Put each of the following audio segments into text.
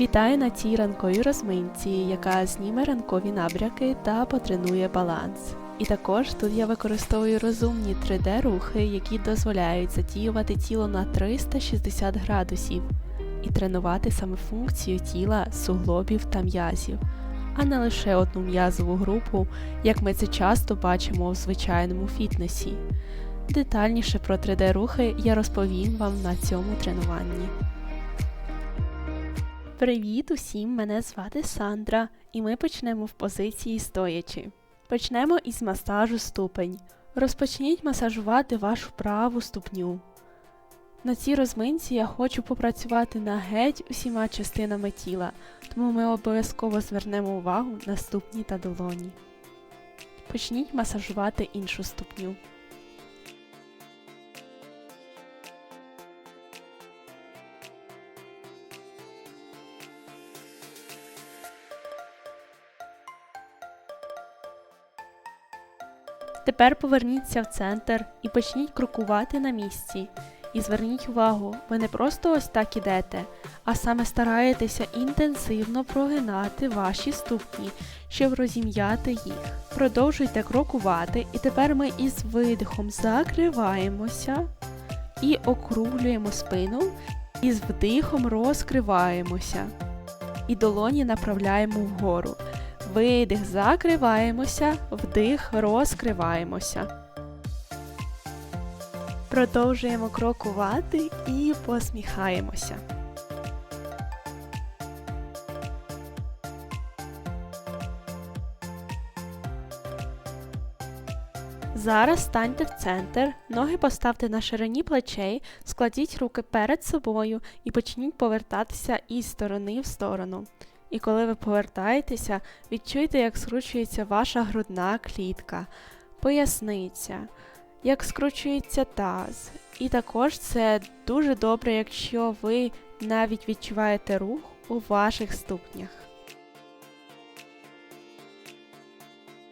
Вітаю на цій ранковій розминці, яка зніме ранкові набряки та потренує баланс. І також тут я використовую розумні 3D-рухи, які дозволяють задіювати тіло на 360 градусів і тренувати саме функцію тіла, суглобів та м'язів, а не лише одну м'язову групу, як ми це часто бачимо у звичайному фітнесі. Детальніше про 3D-рухи я розповім вам на цьому тренуванні. Привіт усім! Мене звати Сандра, і ми почнемо в позиції стоячи. Почнемо із масажу ступень. Розпочніть масажувати вашу праву ступню. На цій розминці я хочу попрацювати на геть усіма частинами тіла, тому ми обов'язково звернемо увагу на ступні та долоні. Почніть масажувати іншу ступню. Тепер поверніться в центр і почніть крокувати на місці. І зверніть увагу, ви не просто ось так ідете, а саме стараєтеся інтенсивно прогинати ваші ступні, щоб розім'яти їх. Продовжуйте крокувати, і тепер ми із видихом закриваємося і округлюємо спину, і з вдихом розкриваємося. І долоні направляємо вгору. Видих, закриваємося, вдих, розкриваємося. Продовжуємо крокувати і посміхаємося. Зараз станьте в центр, ноги поставте на ширині плечей, складіть руки перед собою і почніть повертатися із сторони в сторону. І коли ви повертаєтеся, відчуйте, як скручується ваша грудна клітка, поясниця, як скручується таз. І також це дуже добре, якщо ви навіть відчуваєте рух у ваших ступнях.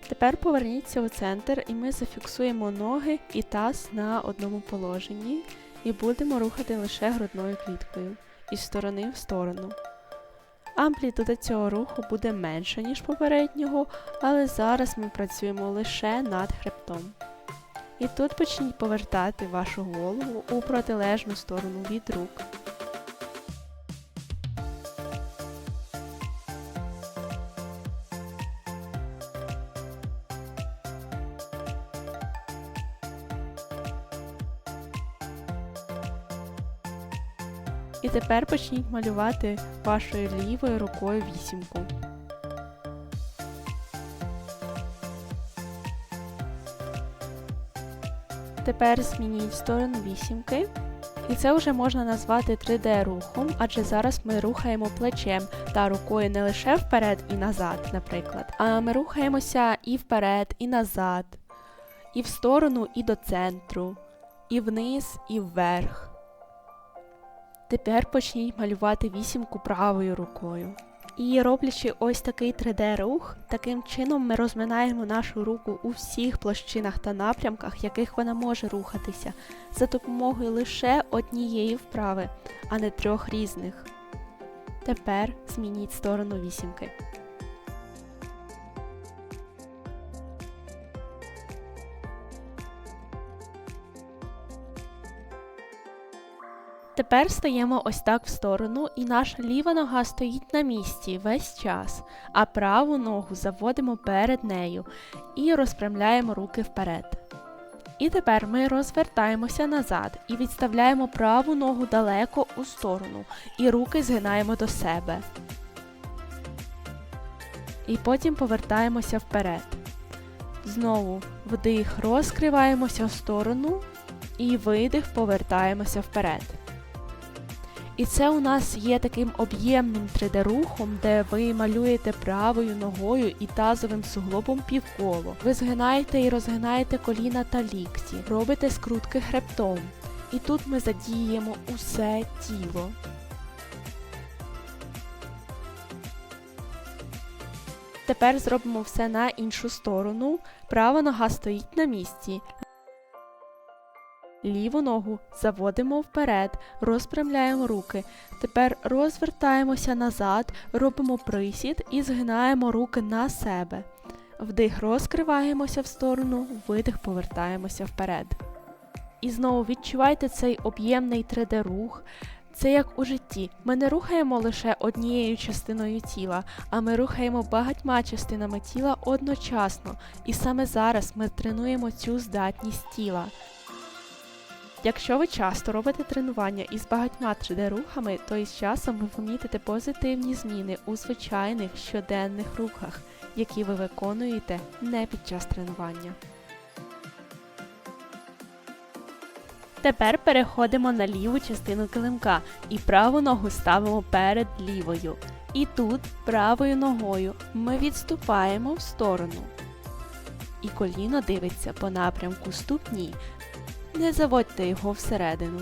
Тепер поверніться у центр і ми зафіксуємо ноги і таз на одному положенні і будемо рухати лише грудною кліткою із сторони в сторону. Амплітуда цього руху буде менша, ніж попереднього, але зараз ми працюємо лише над хребтом. І тут почніть повертати вашу голову у протилежну сторону від рук. І тепер почніть малювати вашою лівою рукою вісімку. Тепер змініть сторону вісімки. І це вже можна назвати 3D рухом, адже зараз ми рухаємо плечем та рукою не лише вперед і назад, наприклад, а ми рухаємося і вперед, і назад, і в сторону, і до центру, і вниз, і вверх. Тепер почніть малювати вісімку правою рукою. І роблячи ось такий 3D-рух, таким чином ми розминаємо нашу руку у всіх площинах та напрямках, яких вона може рухатися, за допомогою лише однієї вправи, а не трьох різних. Тепер змініть сторону вісімки. Тепер стаємо ось так в сторону, і наша ліва нога стоїть на місці весь час, а праву ногу заводимо перед нею і розпрямляємо руки вперед. І тепер ми розвертаємося назад і відставляємо праву ногу далеко у сторону, і руки згинаємо до себе. І потім повертаємося вперед. Знову вдих, розкриваємося в сторону, і видих, повертаємося вперед. І це у нас є таким об'ємним 3D-рухом, де ви малюєте правою ногою і тазовим суглобом півколо. Ви згинаєте і розгинаєте коліна та лікті, робите скрутки хребтом. І тут ми задіємо усе тіло. Тепер зробимо все на іншу сторону. Права нога стоїть на місці. Ліву ногу заводимо вперед, розпрямляємо руки. Тепер розвертаємося назад, робимо присід і згинаємо руки на себе. Вдих розкриваємося в сторону, видих повертаємося вперед. І знову відчувайте цей об'ємний 3D рух. Це як у житті. Ми не рухаємо лише однією частиною тіла, а ми рухаємо багатьма частинами тіла одночасно. І саме зараз ми тренуємо цю здатність тіла. Якщо ви часто робите тренування із багатьма 3D-рухами, то із часом ви помітите позитивні зміни у звичайних щоденних рухах, які ви виконуєте не під час тренування. Тепер переходимо на ліву частину килимка і праву ногу ставимо перед лівою. І тут правою ногою ми відступаємо в сторону. І коліно дивиться по напрямку ступні. Не заводьте його всередину.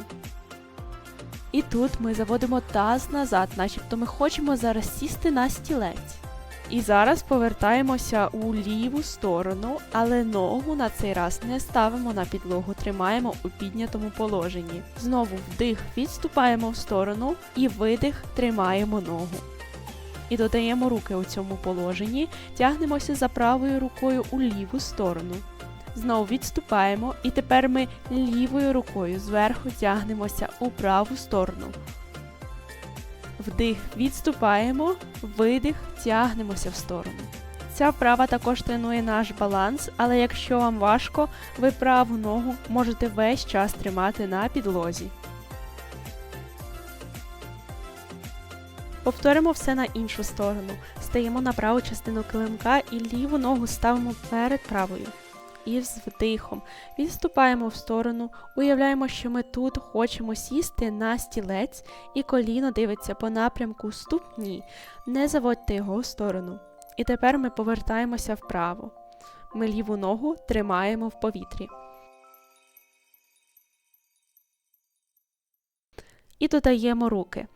І тут ми заводимо таз назад, начебто ми хочемо зараз сісти на стілець. І зараз повертаємося у ліву сторону, але ногу на цей раз не ставимо на підлогу, тримаємо у піднятому положенні. Знову вдих, відступаємо в сторону і видих, тримаємо ногу. І додаємо руки у цьому положенні, тягнемося за правою рукою у ліву сторону. Знову відступаємо, і тепер ми лівою рукою зверху тягнемося у праву сторону. Вдих, відступаємо, видих, тягнемося в сторону. Ця вправа також тренує наш баланс, але якщо вам важко, ви праву ногу можете весь час тримати на підлозі. Повторимо все на іншу сторону. Стаємо на праву частину килимка і ліву ногу ставимо перед правою. І з вдихом відступаємо в сторону, уявляємо, що ми тут хочемо сісти на стілець, і коліно дивиться по напрямку ступні. Не заводьте його в сторону. І тепер ми повертаємося вправо. Ми ліву ногу тримаємо в повітрі. І додаємо руки.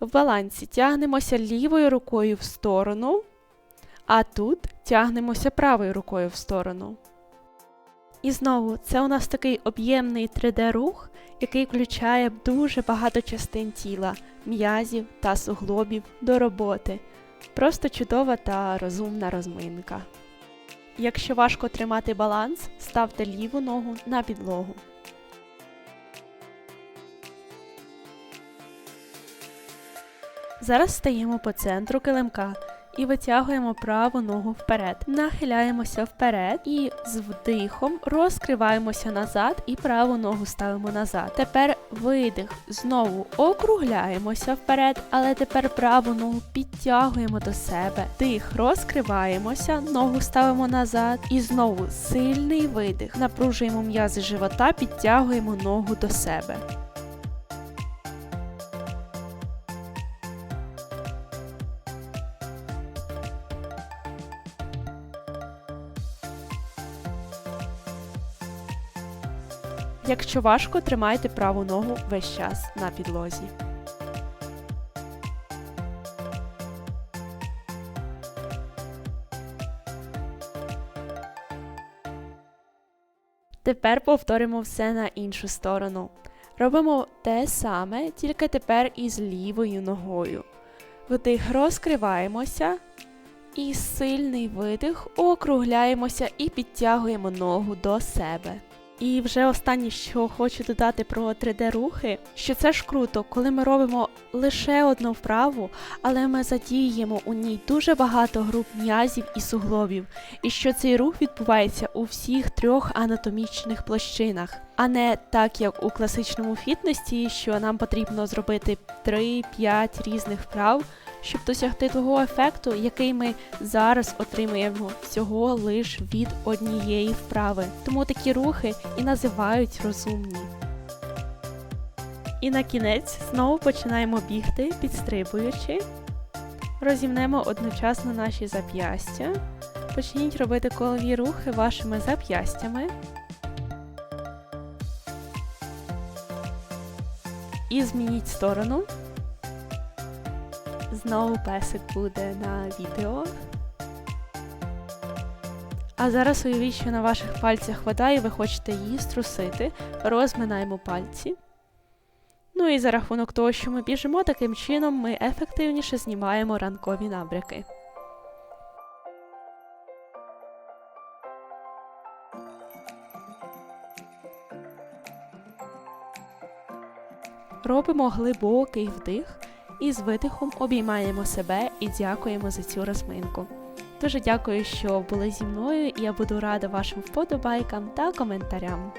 В балансі тягнемося лівою рукою в сторону, а тут тягнемося правою рукою в сторону. І знову, це у нас такий об'ємний 3D-рух, який включає дуже багато частин тіла, м'язів та суглобів до роботи. Просто чудова та розумна розминка. Якщо важко тримати баланс, ставте ліву ногу на підлогу. Зараз стаємо по центру килимка і витягуємо праву ногу вперед. Нахиляємося вперед і з вдихом розкриваємося назад і праву ногу ставимо назад. Тепер видих. Знову округляємося вперед, але тепер праву ногу підтягуємо до себе. Дих, розкриваємося, ногу ставимо назад. І знову сильний видих. Напружуємо м'язи живота, підтягуємо ногу до себе. Якщо важко, тримайте праву ногу весь час на підлозі. Тепер повторимо все на іншу сторону. Робимо те саме, тільки тепер із лівою ногою. Вдих розкриваємося. І сильний видих округляємося і підтягуємо ногу до себе. І вже останнє, що хочу додати про 3D-рухи, що це ж круто, коли ми робимо лише одну вправу, але ми задіємо у ній дуже багато груп м'язів і суглобів, і що цей рух відбувається у всіх трьох анатомічних площинах, а не так, як у класичному фітнесі, що нам потрібно зробити 3-5 різних вправ щоб досягти того ефекту, який ми зараз отримуємо всього лиш від однієї вправи. Тому такі рухи і називають розумні. І на кінець знову починаємо бігти, підстрибуючи. Розімнемо одночасно наші зап'ястя. Почніть робити колові рухи вашими зап'ястями. І змініть сторону. Знову песик буде на відео. А зараз уявіть, що на ваших пальцях вода і ви хочете її струсити. Розминаємо пальці. Ну і за рахунок того, що ми біжимо, таким чином ми ефективніше знімаємо ранкові набряки. Робимо глибокий вдих і з видихом обіймаємо себе і дякуємо за цю розминку. Дуже дякую, що були зі мною, і я буду рада вашим вподобайкам та коментарям.